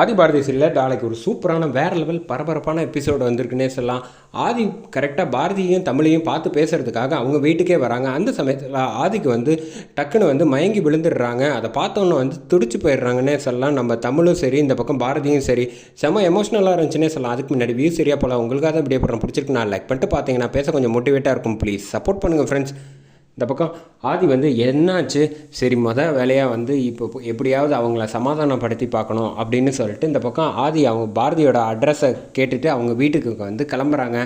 ஆதி பாரதி சீரியலில் நாளைக்கு ஒரு சூப்பரான வேற லெவல் பரபரப்பான எபிசோடு வந்திருக்குன்னே சொல்லலாம். ஆதி கரெக்டாக பாரதியும் தமிழையும் பார்த்து பேசுகிறதுக்காக அவங்க வீட்டுக்கே வராங்க. அந்த சமயத்தில் ஆதிக்கு வந்து டக்குன்னு வந்து மயங்கி விழுந்துடுறாங்க. அதை பார்த்தோன்னே வந்து துடிச்சு போயிடுறாங்கன்னே சொல்லலாம். நம்ம தமிழும் சரி இந்த பக்கம் பாரதியும் சரி. செம்ம எமோஷ்னலாக இருந்துச்சுன்னே சொல்லலாம். அதுக்கு முன்னாடி வியூ சரியாக போகலாம் உங்களுக்காக தான் இப்படியே படம் பிடிச்சிருக்கு நான் லைக் பண்ணிட்டு பார்த்தீங்கன்னா பேச கொஞ்சம் மோட்டிவேட்டாக இருக்கும். ப்ளீஸ் சப்போர்ட் பண்ணுங்கள் ஃப்ரெண்ட்ஸ் இந்த பக்கம் ஆதி வந்து என்னாச்சு? சரி மொதல் வேலையாக வந்து இப்போ எப்படியாவது அவங்கள சமாதானப்படுத்தி பார்க்கணும் அப்படின்னு சொல்லிட்டு இந்த பக்கம் ஆதி அவங்க பாரதியோட அட்ரஸை கேட்டுட்டு அவங்க வீட்டுக்கு வந்து கிளம்புறாங்க.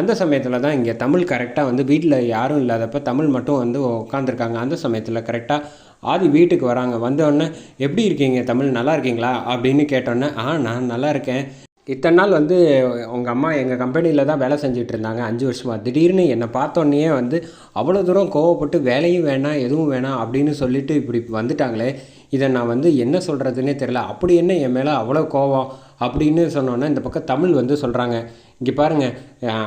அந்த சமயத்தில் தான் இங்கே தமிழ் கரெக்டாக வந்து வீட்டில் யாரும் இல்லாதப்ப தமிழ் மட்டும் வந்து உட்காந்துருக்காங்க அந்த சமயத்தில் கரெக்டாக ஆதி வீட்டுக்கு வராங்க. வந்தோடனே எப்படி இருக்கீங்க தமிழ்? நல்லா இருக்கீங்களா? அப்படின்னு கேட்டோன்னே ஆ நான் நல்லா இருக்கேன். இத்தனை நாள் வந்து உங்கள் அம்மா எங்கள் கம்பெனியில் தான் வேலை செஞ்சுட்டு இருந்தாங்க அஞ்சு வருஷமாக திடீர்னு என்னை பார்த்தோன்னே வந்து அவ்வளோ தூரம் கோவப்பட்டு வேலையும் வேணாம் எதுவும் வேணாம் அப்படின்னு சொல்லிட்டு இப்படி வந்துட்டாங்களே. இதை நான் வந்து என்ன சொல்கிறதுனே தெரில அப்படி என்ன என் மேலே அவ்வளோ கோவம்? அப்படின்னு சொன்னோன்னே இந்த பக்கம் தமிழ் வந்து சொல்கிறாங்க இங்கே பாருங்கள்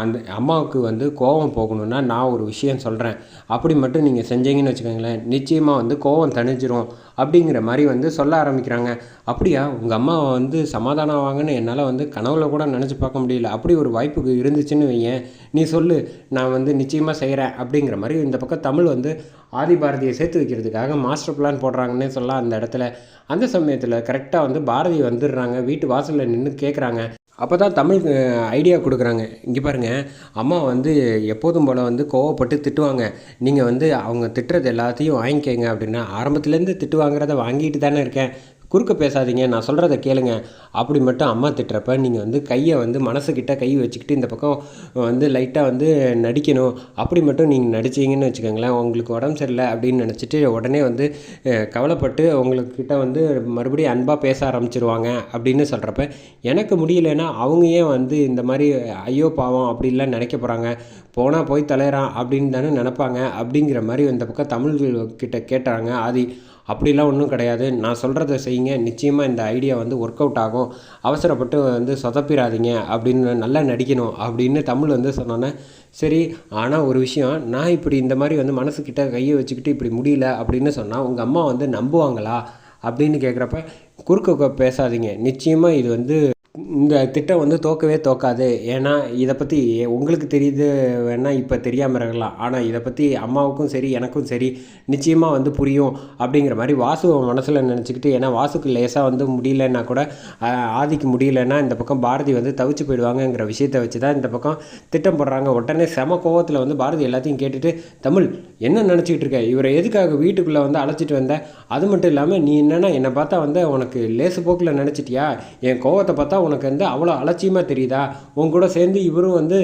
அந்த அம்மாவுக்கு வந்து கோபம் போகணுன்னா நான் ஒரு விஷயம் சொல்கிறேன் அப்படி மட்டும் நீங்கள் செஞ்சீங்கன்னு வச்சுக்கோங்களேன் நிச்சயமாக வந்து கோபம் தணிஞ்சிரும் அப்படிங்கிற மாதிரி வந்து சொல்ல ஆரம்பிக்கிறாங்க. அப்படியா உங்கள் அம்மாவை வந்து சமாதானம் வாங்கன்னு என்னால் வந்து கனவுல கூட நினச்சி பார்க்க முடியல. அப்படி ஒரு வாய்ப்புக்கு இருந்துச்சுன்னு வையேன். நீ சொல்லு நான் வந்து நிச்சயமாக செய்கிறேன் அப்படிங்கிற மாதிரி இந்த பக்கம் தமிழ் வந்து ஆதி பாரதியை சேர்த்து வைக்கிறதுக்காக மாஸ்டர் பிளான் போடுறாங்கன்னே சொல்லலாம். அந்த இடத்துல அந்த சமயத்தில் கரெக்டாக வந்து பாரதி வந்துடுறாங்க. வீட்டு வாசலில் நின்று கேட்குறாங்க அப்போ தான் தமிழ் ஐடியா கொடுக்குறாங்க. இங்கே பாருங்கள் அம்மா வந்து எப்போதும் போல் வந்து கோவப்பட்டு திட்டுவாங்க. நீங்கள் வந்து அவங்க திட்டுறது எல்லாத்தையும் வாங்கிக்கங்க அப்படின்னா ஆரம்பத்துலேருந்து திட்டு வாங்குறத வாங்கிட்டு தானே இருக்கேன். குறுக்க பேசாதீங்க நான் சொல்கிறத கேளுங்க. அப்படி மட்டும் அம்மா திட்டுறப்ப நீங்கள் வந்து கையை வந்து மனசுக்கிட்ட கை வச்சுக்கிட்டு இந்த பக்கம் வந்து லைட்டாக வந்து நடிக்கணும். அப்படி மட்டும் நீங்கள் நடிச்சிங்கன்னு வச்சுக்கோங்களேன் உங்களுக்கு உடம்பு சரியில்லை அப்படின்னு நினச்சிட்டு உடனே வந்து கவலைப்பட்டு உங்களுக்கிட்ட வந்து மறுபடியும் அன்பாக பேச ஆரம்பிச்சிருவாங்க அப்படின்னு சொல்கிறப்ப எனக்கு முடியலன்னா அவங்க ஏன் வந்து இந்த மாதிரி ஐயோ பாவம் அப்படின்லாம் நினைக்க போகிறாங்க போனால் போய் தலையிறான் அப்படின்னு தானே நினப்பாங்க. அப்படிங்கிற மாதிரி இந்த பக்கம் தமிழ் கிட்ட கேட்டாங்க. ஆதி அப்படிலாம் ஒன்றும் கிடையாது. நான் சொல்கிறத செய்யுங்க. நிச்சயமாக இந்த ஐடியா வந்து ஒர்க் அவுட் ஆகும். அவசரப்பட்டு வந்து சொதப்பிடாதீங்க அப்படின்னு நல்லா நடிக்கணும் அப்படின்னு தமிழ் வந்து சொன்னோன்னே சரி ஆனால் ஒரு விஷயம் நான் இப்படி இந்த மாதிரி வந்து மனசுக்கிட்ட கையை வச்சுக்கிட்டு இப்படி முடியல அப்படின்னு சொன்னால் உங்கள் அம்மா வந்து நம்புவாங்களா? அப்படின்னு கேட்குறப்ப குறுக்க பேசாதீங்க. நிச்சயமாக இது வந்து இந்த திட்டம் வந்து தோக்கவே தோக்காது. ஏன்னா இதை பற்றி உங்களுக்கு தெரியுது வேணால் இப்போ தெரியாமல் இருக்கலாம். ஆனால் இதை பற்றி அம்மாவுக்கும் சரி எனக்கும் சரி நிச்சயமாக வந்து புரியும் அப்படிங்கிற மாதிரி வாசு மனசில் நினச்சிக்கிட்டு ஏன்னா வாசுக்கு லேசாக வந்து முடியலன்னா கூட ஆதிக்கு முடியலன்னா இந்த பக்கம் பாரதி வந்து தவிச்சு போயிடுவாங்கங்கிற விஷயத்தை வச்சு தான் இந்த பக்கம் திட்டம் போடுறாங்க. உடனே செம கோவத்தில் வந்து பாரதி எல்லாத்தையும் கேட்டுட்டு தமிழ் என்ன நினச்சிக்கிட்டு இருக்க? இவரை எதுக்காக வீட்டுக்குள்ளே வந்து அழைச்சிட்டு வந்த? அது மட்டும் இல்லாமல் நீ என்னென்னா என்னை பார்த்தா வந்து உனக்கு லேசு போக்கில் நினச்சிட்டியா? என் கோவத்தை பார்த்தா உனக்கு வந்து அவ்வளோ அலட்சியமாக தெரியுதா? உன் கூட சேர்ந்து இவரும் வந்து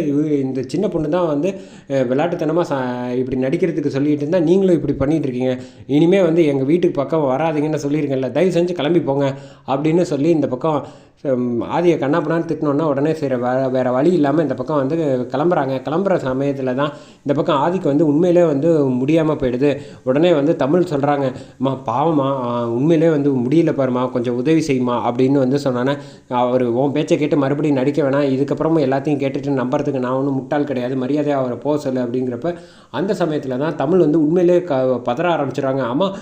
இந்த சின்ன பொண்ணு தான் வந்து விளையாட்டுத்தனமாக சா இப்படி நடிக்கிறதுக்கு சொல்லிட்டு இருந்தால் நீங்களும் இப்படி பண்ணிகிட்டு இருக்கீங்க. இனிமேல் வந்து எங்கள் வீட்டுக்கு பக்கம் வராதிங்கன்னு சொல்லியிருக்கேன்ல தயவு செஞ்சு கிளம்பி போங்க அப்படின்னு சொல்லி இந்த பக்கம் ஆதியை கண்ணாப்பண்ணான்னு திட்டினோன்னா உடனே சரி வே வேறு வழி இல்லாமல் இந்த பக்கம் வந்து கிளம்புறாங்க. கிளம்புற சமயத்தில் தான் இந்த பக்கம் ஆதிக்கு வந்து உண்மையிலே வந்து முடியாமல் போயிடுது. உடனே வந்து தமிழ் சொல்கிறாங்க அம்மா பாவமா உண்மையிலே வந்து முடியல பாருமா கொஞ்சம் உதவி செய்யுமா அப்படின்னு வந்து சொன்னானே. அவர் உன் பேச்சை கேட்டு மறுபடியும் நடிக்க வேணாம். இதுக்கப்புறமும் எல்லாத்தையும் கேட்டுட்டு நம்புறதுக்கு நான் ஒன்றும் முட்டாள் கிடையாது. மரியாதையாக அவரை போக சொல்லு அப்படிங்கிறப்ப அந்த சமயத்தில் தான் தமிழ் வந்து உண்மையிலே க பதற ஆரம்பிச்சிடுறாங்க. ஆமாம்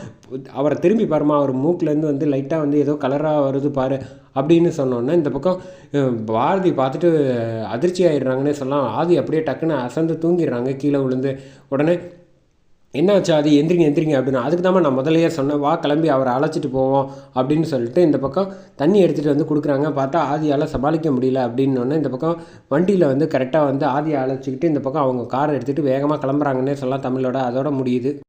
அவரை திரும்பி பாருமா அவர் மூக்கிலேருந்து வந்து லைட்டாக வந்து ஏதோ கலராக வருது பாரு அப்படின்னு சொன்னோன்னே இந்த பக்கம் பாரதி பார்த்துட்டு அதிர்ச்சி ஆயிடுறாங்கன்னே சொல்லலாம். ஆதி அப்படியே டக்குன்னு அசந்து தூங்கிடுறாங்க. கீழே விழுந்து. உடனே என்னாச்சு? அது எந்திரிங்க எந்திரிங்க அப்படின்னு. அதுக்கு தான் நான் முதலையே சொன்னேன். வா கிளம்பி அவரை அழைச்சிட்டு போவோம் அப்படின்னு சொல்லிட்டு இந்த பக்கம் தண்ணி எடுத்துகிட்டு வந்து கொடுக்குறாங்க. பார்த்தா ஆதியால் சமாளிக்க முடியல அப்படின்னோடனே இந்த பக்கம் வண்டியில் வந்து கரெக்டாக வந்து ஆதியை அழைச்சிக்கிட்டு இந்த பக்கம் அவங்க காரை எடுத்துகிட்டு வேகமாக கிளம்புறாங்கன்னே சொல்லலாம் தமிழோட. அதோட முடியுது.